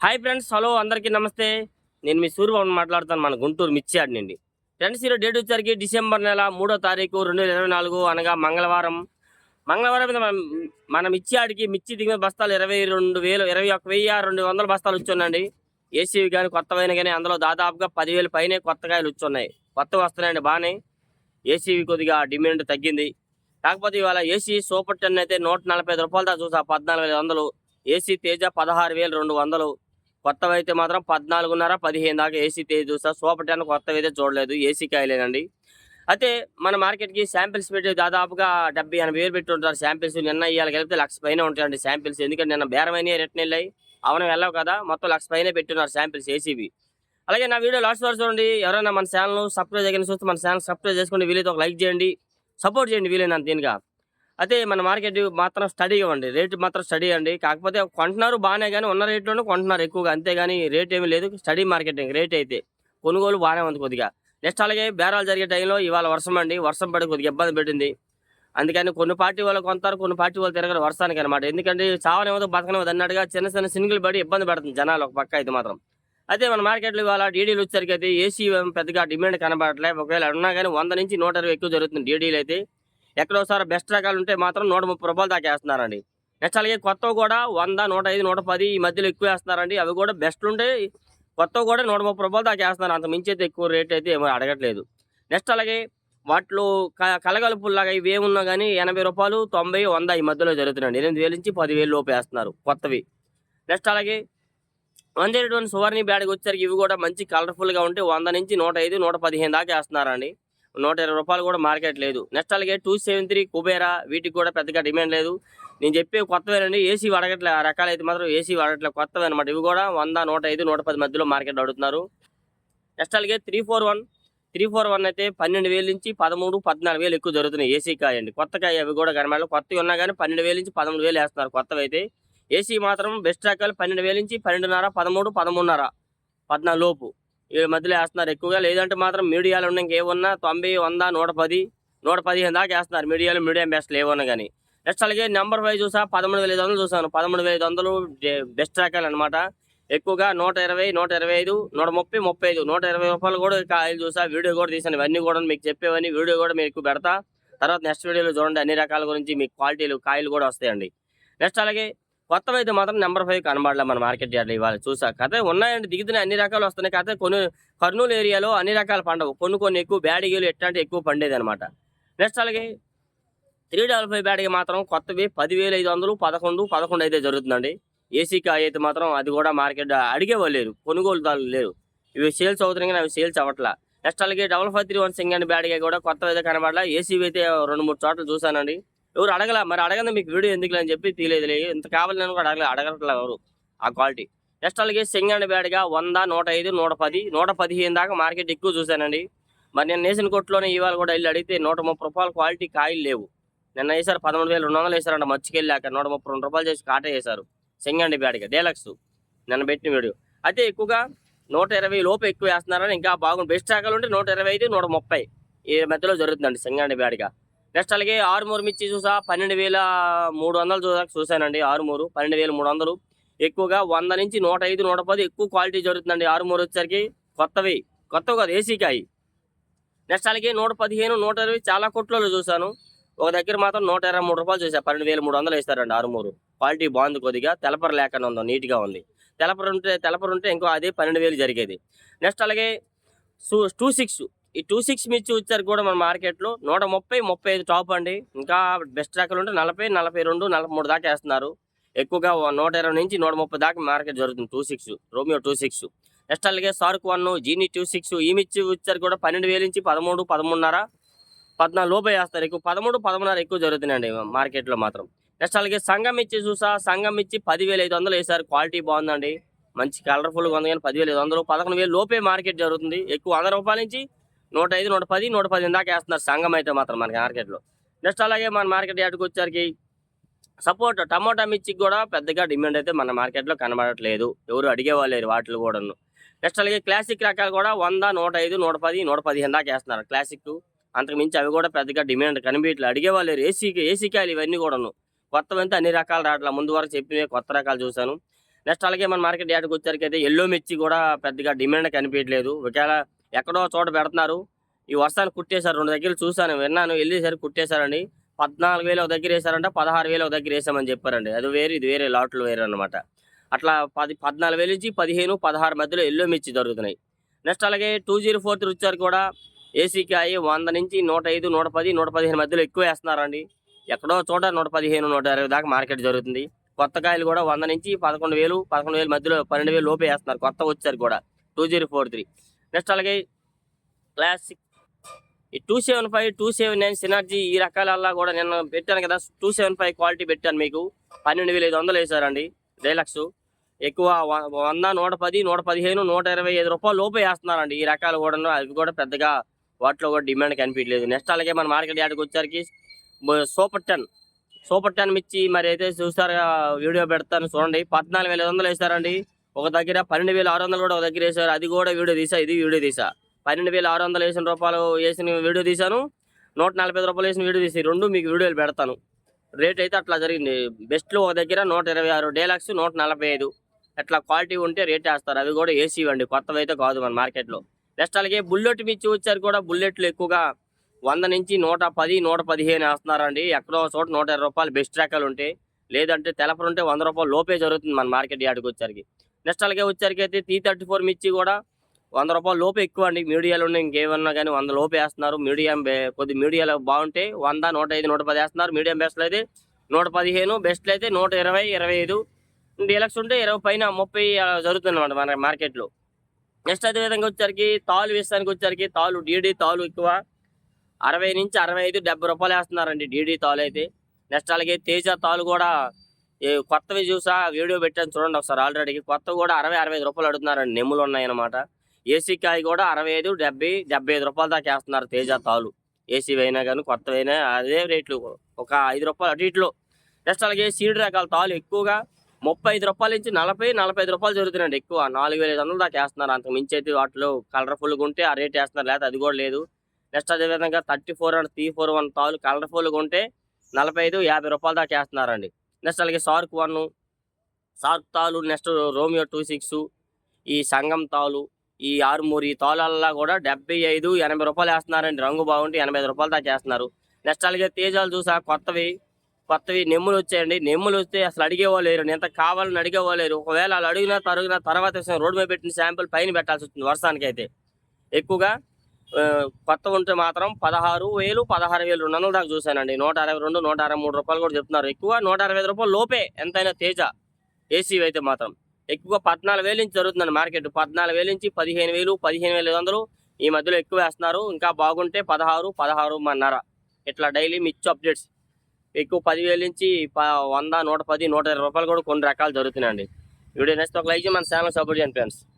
Hi friends hello అందరికీ నమస్తే. నేను మీ సూర్యబాబు మాట్లాడుతాను మన గుంటూరు మిర్చి నుండి ఫ్రెండ్స్ ఈరోజు డేట్ వచ్చరికి డిసెంబర్ నెల మూడో తారీఖు రెండు వేల ఇరవై నాలుగు అనగా మంగళవారం. మంగళవారం మీద మన- మిర్చియాడికి మిర్చి మిర్చి దిగిన బస్తాలు ఇరవై రెండు వేలు ఇరవై ఒక వెయ్యి రెండు వందల బస్తాలు వచ్చున్నాయండి ఏసీవి కానీ కొత్తవైన కానీ అందులో దాదాపుగా పదివేలు పైనే కొత్త కాయలు వచ్చున్నాయి. కొత్తవి వస్తున్నాయండి బాగానే. ఏసీవి కొద్దిగా డిమాండ్ తగ్గింది. కాకపోతే ఇవాళ ఏసీ సూపర్ టెన్ అయితే నూట నలభై ఐదు రూపాయలు దాకా చూసా పద్నాలుగు వేల వందలు ఏసీ తేజ పదహారు వేలు రెండు వందలు కొత్తవి అయితే మాత్రం పద్నాలుగున్నర పదిహేను దాకా ఏసీ తేజ్ చూసా సూపర్ టెన్ కొత్తవి అయితే చూడలేదు ఏసీ కాయలేనండి అయితే మన మార్కెట్కి శాంపిల్స్ పెట్టి దాదాపుగా డెబ్బై ఎనభై వేలు పెట్టి ఉంటారు శాంపిల్స్. నిన్న ఇవాళ కలిపితే లక్ష పైన ఉంటాయండి శాంపిల్స్. ఎందుకంటే నిన్న బేరమైన రిటర్న్ వెళ్ళాయి. అవును వెళ్ళవు కదా. మొత్తం లక్ష పైన పెట్టున్నారు శాంపిల్స్ ఏసీబీ అలాగే నా వీడియో లాస్ట్ వరకు చూడండి. ఎవరైనా మన ఛానల్ సబ్స్క్రైబ్ చేయని చూస్తే మన ఛానల్ సబ్స్క్రైబ్ చేసుకోండి. వీలైతే ఒక లైక్ చేయండి. సపోర్ట్ చేయండి వీలైనంత దీనిగా. అయితే మన మార్కెట్ మాత్రం స్టడీ ఇవ్వండి. రేటు మాత్రం స్టడీ అండి కాకపోతే కొంటున్నారు బాగానే కానీ ఉన్న రేట్లోనే కొంటున్నారు ఎక్కువగా. అంతేగాని రేట్ ఏమీ లేదు. స్టడీ మార్కెటింగ్ రేట్ అయితే కొనుగోలు బాగానే ఉంది కొద్దిగా. నెక్స్ట్ అలాగే బేరాలు జరిగే టైంలో ఇవాళ వర్షం అండి. వర్షం పడి కొద్దిగా ఇబ్బంది పెట్టింది. అందుకని కొన్ని పార్టీ వాళ్ళు కొంటారు కొన్ని పార్టీ వాళ్ళు తిరగరు వర్షానికి అనమాట ఎందుకంటే చావనేమో బతకనేమో అన్నట్టుగా చిన్న చిన్న సింగిల్ పడి ఇబ్బంది పడుతుంది జనాలు ఒక పక్క అయితే మాత్రం. అయితే మన మార్కెట్లో ఇవాళ డీడీలు వచ్చేసరికి అయితే ఏసీ పెద్దగా డిమాండ్ కనబడట్లే. ఒకవేళ ఉన్నా కానీ వంద నుంచి నూట ఇరవై ఎక్కువ జరుగుతుంది డీడీలు అయితే. ఎక్కడోసారి బెస్ట్ రకాలు ఉంటే మాత్రం నూట ముప్పై రూపాయలు దాకా వేస్తున్నారండి. నెక్స్ట్ అలాగే కొత్తవి కూడా వంద నూట ఐదు నూట పది ఈ మధ్యలో ఎక్కువ వేస్తున్నారండి. అవి కూడా బెస్ట్ ఉంటే కొత్తవి కూడా నూట ముప్పై రూపాయలు దాకా వేస్తున్నారు. అంత మించి అయితే ఎక్కువ రేట్ అయితే ఏమో అడగట్లేదు. నెక్స్ట్ అలాగే వాటిలో క- కలగలుపుల్లాగా ఇవి ఏమున్నా కానీ ఎనభై రూపాయలు తొంభై వంద ఈ మధ్యలో జరుగుతున్నాయి ఎనిమిది వేల నుంచి పదివేలు లోపు వేస్తున్నారు కొత్తవి. నెక్స్ట్ అలాగే వన్ జీరో వన్ సువర్ణి బ్యాడ్కి వచ్చేసరికి ఇవి కూడా మంచి కలర్ఫుల్గా ఉంటే వంద నుంచి నూట ఐదు నూట పదిహేను దాకా వేస్తున్నారండి. నూట ఇరవై రూపాయలు కూడా మార్కెట్ లేదు. నెక్స్ట్ అలాగే టూ సెవెన్ త్రీ కుబేరా వీటికి కూడా పెద్దగా డిమాండ్ లేదు. నేను చెప్పే కొత్తవేనండి ఏసీ వాడగట్లే ఆ రకాలు అయితే మాత్రం ఏసీ వాడట్లే కొత్తవి అనమాట ఇవి కూడా వంద నూట ఐదు నూట పది మధ్యలో మార్కెట్ అడుగుతున్నారు. నెక్స్ట్ అలాగే three four one three four one అయితే పన్నెండు వేలు నుంచి పదమూడు పద్నాలుగు వేలు ఎక్కువ జరుగుతున్నాయి ఏసీ కాయ అండి కొత్త కాయ అవి కూడా కనబడాలి కొత్తవి ఉన్నా కానీ పన్నెండు వేల నుంచి పదమూడు వేలు వేస్తున్నారు కొత్తవి అయితే ఏసీ మాత్రం బెస్ట్ రకాలు పన్నెండు వేల నుంచి పన్నెండున్నర పదమూడు పదమూడున్నర పద్నాలుగు లోపు. ఈ మధ్యలో వేస్తున్నారు. ఎక్కువగా లేదంటే మాత్రం మీడియాలో ఉన్న ఇంకేమన్నా తొంభై వంద నూట పది నూట పదిహేను దాకా వేస్తున్నారు. మీడియాలో మీడియం బెస్ట్లు ఏమన్నా కానీ నెక్స్ట్ అలాగే నెంబర్ వైజ్ చూసా పదమూడు వేల ఐదు వందలు చూసాను పదమూడు వేల ఐదు వందలు బెస్ట్ రకాలు అనమాట ఎక్కువగా నూట ఇరవై నూట ఇరవై ఐదు నూట ముప్పై ముప్పై ఐదు నూట ఇరవై రూపాయలు కూడా కాయలు చూసా వీడియో కూడా తీసాను ఇవన్నీ కూడా మీకు చెప్పేవన్నీ వీడియో కూడా మీకు పెడతా. తర్వాత నెక్స్ట్ వీడియోలో చూడండి అన్ని రకాల గురించి మీకు క్వాలిటీలు కాయలు కూడా వస్తాయండి. నెక్స్ట్ అలాగే కొత్తవి అయితే మాత్రం నెంబర్ ఫైవ్ కనబడలే మన మార్కెట్ యార్డ్లో ఇవాళ చూసా. కథ ఉన్నాయండి దిగుతున్నాయి అన్ని రకాలు వస్తున్నాయి. కథ కొన్ని కర్నూలు ఏరియాలో అన్ని రకాల పండవు. కొన్ని కొన్ని ఎక్కువ బ్యాడిగీలు ఎట్లాంటి ఎక్కువ పండేది అనమాట నెక్స్ట్ అలాగే త్రీ డబల్ ఫైవ్ బ్యాడ్కి మాత్రం కొత్తవి పదివేల ఐదు వందలు పదకొండు పదకొండు అయితే జరుగుతుందండి. ఏసీ కాయ అయితే మాత్రం అది కూడా మార్కెట్ అడిగేవాళ్ళు లేరు. కొనుగోలుదారులు లేరు. ఇవి సేల్స్ అవుతున్నాయి కానీ అవి సేల్స్ అవ్వట్లా. నెక్స్ట్ అలాగే డబల్ ఫైవ్ త్రీ వన్ సింగ్ అండ్ బ్యాడ్గా కూడా కొత్తవి అయితే కనబడలా. ఏసీ అయితే రెండు మూడు చోట్ల చూసానండి. ఎవరు అడగల? మరి అడగండి మీకు వీడియో ఎందుకు అని చెప్పి తీయలేదు ఇంత కావాలని కూడా అడగలే. అడగట్లే ఎవరు ఆ క్వాలిటీ నెక్స్ట్ అలాగే సింగండ్ బ్యాడ్గా వంద నూట ఐదు నూట పది నూట పదిహేను దాకా మార్కెట్ ఎక్కువ చూశానండి. మరి నేను నేసిన కొట్టులోనే ఇవాళ కూడా వెళ్ళి అడిగితే నూట ముప్పై రూపాయల క్వాలిటీ కాయలు లేవు. నిన్న వేసారు పదమూడు వేలు రెండు వందలు వేసారంట మర్చికెళ్ళాక నూట ముప్పై రెండు రూపాయలు చేసి కాట వేశారు. సింగండి బ్యాడ్గా డేలక్స్ నిన్న పెట్టిన వీడియో. అయితే ఎక్కువగా నూట ఇరవై లోపు ఎక్కువ వేస్తున్నారని ఇంకా బాగుంది. బెస్ట్ శాఖలు ఉంటే నూట ఇరవై ఐదు నూట ముప్పై ఈ మధ్యలో జరుగుతుందండి సింగండి బ్యాడ్గా నెక్స్ట్ అలాగే ఆరుమూరు మిర్చి చూసా పన్నెండు వేల మూడు వందలు చూసా చూశానండి ఆరుమూరు పన్నెండు వేల మూడు వందలు. ఎక్కువగా వంద నుంచి నూట ఐదు నూట పది ఎక్కువ క్వాలిటీ జరుగుతుందండి ఆరుమూరు వచ్చేసరికి. కొత్తవి కొత్తవి కాదు ఏసీ కాయి. నెక్స్ట్ అలాగే నూట పదిహేను నూట ఇరవై చాలా కొట్లలో చూశాను. ఒక దగ్గర మాత్రం నూట ఇరవై మూడు రూపాయలు చూసా పన్నెండు వేల మూడు వందలు వేస్తారండి ఆరుమూరు. క్వాలిటీ బాగుంది కొద్దిగా తెలపర లేకుండా ఉందో నీట్గా ఉంది. తెలపర ఉంటే తెలపర ఉంటే ఇంకో అదే పన్నెండు వేలు జరిగేది. నెక్స్ట్ అలాగే టూ సిక్స్ ఈ టూ సిక్స్ మిర్చి వచ్చారు కూడా మన మార్కెట్లో నూట ముప్పై ముప్పై ఐదు టాప్ అండి. ఇంకా బెస్ట్ రకాలు ఉంటే నలభై నలభై రెండు నలభై మూడు దాకా వేస్తున్నారు. ఎక్కువగా నూట ఇరవై నుంచి నూట ముప్పై దాకా మార్కెట్ జరుగుతుంది two six Romeo two six next అలాగే shark one genie two six ఈ మిర్చి వచ్చారు కూడా పన్నెండు వేల నుంచి పదమూడు పదమూడున్నర పద్నాలుగు లోపే వేస్తారు. ఎక్కువ పదమూడు పదమూడున్నర ఎక్కువ జరుగుతున్నాయండి మార్కెట్లో మాత్రం. నెక్స్ట్ అలాగే సంఘం ఇచ్చి చూసా సంఘం ఇచ్చి పదివేల ఐదు వందలు వేసారు క్వాలిటీ బాగుందండి. మంచి కలర్ఫుల్గా ఉంది కానీ పదివేల ఐదు వందలు పదకొండు వేలు లోపే మార్కెట్ జరుగుతుంది. ఎక్కువ వంద రూపాయల నుంచి నూట ఐదు నూట పది నూట పది దాకా వేస్తున్నారు సంఘం అయితే మాత్రం మనకి మార్కెట్లో నెక్స్ట్ అలాగే మన మార్కెట్ యార్డ్కి వచ్చరికి సపోర్ట్ టమోటా మిర్చికి కూడా పెద్దగా డిమాండ్ అయితే మన మార్కెట్లో కనబడట్లేదు. ఎవరు అడిగేవాళ్ళు లేరు వాటిలో కూడాను. నెక్స్ట్ అలాగే క్లాసిక్ రకాలు కూడా వంద నూట ఐదు నూట పది నూట పదిహేను దాకా వేస్తున్నారు. క్లాసిక్ అంతకు మించి అవి కూడా పెద్దగా డిమాండ్ కనిపించట్లేదు. అడిగేవాళ్ళు లేరు. ఏసీ ఏసీ కాయలు ఇవన్నీ కూడాను. కొత్తవంతా అన్ని రకాలు రావట్లా. ముందు వరకు చెప్పినవి కొత్త రకాలు చూశాను. నెక్స్ట్ అలాగే మన మార్కెట్ యార్డ్కి వచ్చేసరికి అయితే ఎల్లో మిర్చి కూడా పెద్దగా డిమాండ్ కనిపించట్లేదు. ఒకవేళ ఎక్కడో చోట పెడుతున్నారు. ఈ వర్షాన్ని కుట్టేశారు రెండు దగ్గర చూశాను విన్నాను వెళ్ళేసరికి కుట్టేశారండి. పద్నాలుగు వేలు ఒక దగ్గర వేసారంట పదహారు వేలు ఒక దగ్గర వేసామని చెప్పారండి. అది వేరు ఇది వేరే లాట్లు వేరే అనమాట అట్లా పది పద్నాలుగు వేలు నుంచి పదిహేను పదహారు మధ్యలో ఎల్లో మిర్చి దొరుకుతున్నాయి. నెక్స్ట్ అలాగే టూ జీరో ఫోర్ త్రీ వచ్చారు కూడా ఏసీకి వంద నుంచి నూట ఐదు నూట పది నూట పదిహేను మధ్యలో ఎక్కువ వేస్తున్నారండి. ఎక్కడో చోట నూట పదిహేను నూట ఇరవై దాకా మార్కెట్ జరుగుతుంది. కొత్త కాయలు కూడా వంద నుంచి పదకొండు వేలు పదకొండు వేలు మధ్యలో పన్నెండు వేలు లోపే వేస్తున్నారు కొత్త వచ్చారు కూడా two zero four three. Next అలాగే క్లాసిక్. ఈ two seven five two seven nine synergy ఈ రకాలల్లా కూడా నేను పెట్టాను కదా. టూ సెవెన్ ఫైవ్ క్వాలిటీ పెట్టాను మీకు. పన్నెండు వేల ఐదు వందలు వేసారండి డైలక్స్. ఎక్కువ వ- వంద నూట పది నూట పదిహేను నూట ఇరవై ఐదు రూపాయలు లోపే వేస్తున్నారండి. ఈ రకాలు కూడా అవి కూడా పెద్దగా వాటిలో కూడా డిమాండ్ కనిపించలేదు నెక్స్ట్ అలాగే మన మార్కెట్ యార్డ్కి వచ్చరికి సూపర్ టెన్. సూపర్ టెన్ మిర్చి మరి అయితే చూస్తారా వీడియో పెడతాను చూడండి. పద్నాలుగు వేల ఐదు వందలు వేసారండి ఒక దగ్గర పన్నెండు వేల ఆరు వందలు కూడా ఒక దగ్గర వేసారు అది కూడా వీడియో తీసా ఇది వీడియో తీసా. పన్నెండు వేల ఆరు వందలు వేసిన రూపాయలు వేసిన వీడియో తీశాను. నూట నలభై ఐదు రూపాయలు వేసిన వీడియో తీసి రెండు మీకు వీడియోలు పెడతాను. రేట్ అయితే అట్లా జరిగింది. బెస్ట్లో ఒక దగ్గర నూట ఇరవై ఆరు డేలాక్స్ నూట నలభై ఐదు. అట్లా క్వాలిటీ ఉంటే రేట్ వేస్తారు. అవి కూడా ఏసీ అండి కొత్తవి అయితే కాదు మన మార్కెట్లో. నెక్స్ట్ అలాగే బుల్లెట్ మిర్చి వచ్చారు కూడా. బుల్లెట్లు ఎక్కువగా వంద నుంచి నూట పది నూట పదిహేను వేస్తున్నారండి. ఎక్కడో చోట నూట ఇరవై రూపాయలు బెస్ట్ రకాలు ఉంటాయి. లేదంటే తెలపరు ఉంటే వంద రూపాయలు లోపే జరుగుతుంది మన మార్కెట్ యాడికి వచ్చరికి నెక్స్ట్ అలాగే వచ్చరికి అయితే టీ థర్టీ ఫోర్ మిర్చి కూడా వంద రూపాయలు లోపే ఎక్కువ అండి. మీడియాలో ఉన్న ఇంకేమన్నా కానీ వంద లోపే వేస్తున్నారు. మీడియం బే- కొద్ది మీడియాలో బాగుంటే వంద నూట ఐదు నూట పది వేస్తున్నారు. మీడియం బెస్ట్లు అయితే నూట పదిహేను బెస్ట్లు అయితే నూట ఇరవై ఇరవై ఐదు. డీలక్స్ ఉంటే ఇరవై పైన ముప్పై జరుగుతుందన్నమాట జరుగుతుంది అనమాట మన మార్కెట్లో. నెక్స్ట్ అదే విధంగా వచ్చరికి తాలు విషయానికి వచ్చరికి తాలు డీడీ తాలు ఎక్కువ. అరవై నుంచి అరవై ఐదు డెబ్బై రూపాయలు వేస్తున్నారండి డీడీ తాలు అయితే. నెక్స్ట్ అలాగే తేజ తాలు కూడా కొత్తవి చూసా వీడియో పెట్టాను చూడండి ఒకసారి ఆల్రెడీ. కొత్త కూడా అరవై అరవై ఐదు రూపాయలు అడుగుతున్నారండి. నెమ్ములు ఉన్నాయన్నమాట. ఏసీ కాయ కూడా అరవై ఐదు డెబ్బై డెబ్బై ఐదు రూపాయల దాకా వేస్తున్నారు తేజ తాలు ఏసీ అయినా కానీ కొత్తవైనా అదే రేట్లు. ఒక ఐదు రూపాయలు అటు ఇట్లో. నెక్స్ట్ అలాగే సీడ్ రకాల తాలు ఎక్కువగా ముప్పై ఐదు రూపాయల నుంచి నలభై నలభై ఐదు రూపాయలు జరుగుతున్నాయండి ఎక్కువ. నాలుగు వేల ఐదు వందలు దాకా వేస్తున్నారు. అంతకు మించి అయితే వాటిలో కలర్ఫుల్గా ఉంటే ఆ రేట్ వేస్తున్నారు. లేకపోతే అది కూడా లేదు. నెక్స్ట్ అదే విధంగా thirty four and three four one తాలు కలర్ఫుల్గా ఉంటే నలభై ఐదు యాభై రూపాయల దాకా వేస్తున్నారండి. నెక్స్ట్ అలాగే సార్క్ వన్ సార్క్ తాలు నెక్స్ట్ రోమియో టూ సిక్స్ ఈ సంగం తాలు ఈ ఆరుమూరి తాళాలలో కూడా డెబ్బై ఐదు ఎనభై రూపాయలు వేస్తున్నారండి. రంగు బాగుంటే ఎనభై ఐదు రూపాయలు దాకా వేస్తున్నారు నెక్స్ట్ అలాగే తేజాలు చూసా కొత్తవి కొత్తవి నెమ్ములు వచ్చాయండి. నెమ్ములు వస్తే అసలు అడిగేవాళ్ళు లేరు. ఎంత కావాలని అడిగేవాళ్ళు లేరు. ఒకవేళ వాళ్ళు అడిగిన తరిగిన తర్వాత రోడ్డు మీద పెట్టిన శాంపుల్ పైన పెట్టాల్సి వస్తుంది వర్షానికి అయితే ఎక్కువగా కొత్త ఉంటే మాత్రం పదహారు వేలు పదహారు వేలు రెండు వందల దాకా చూశానండి. నూట అరవై రెండు నూట అరవై మూడు రూపాయలు కూడా చెప్తున్నారు. ఎక్కువ నూట అరవై ఐదు రూపాయలు లోపే ఎంతైనా తేజ ఏసీ అయితే మాత్రం. ఎక్కువ పద్నాలుగు వేలు నుంచి జరుగుతుందండి మార్కెట్. పద్నాలుగు వేలు నుంచి పదిహేను వేలు పదిహేను వేల ఐదు వందలు ఈ మధ్యలో ఎక్కువ వేస్తున్నారు. ఇంకా బాగుంటే పదహారు పదహారు మన్నర. ఇట్లా డైలీ మిచ్చు అప్డేట్స్. ఎక్కువ పదివేల నుంచి ప- వంద నూట పది నూట ఇరవై రూపాయలు కూడా కొన్ని రకాలు జరుగుతున్నాయండి. వీడియో నెక్స్ట్ ఒక లైక్ మన ఛానల్ సపోర్ట్ చేయండి ఫ్రెండ్స్.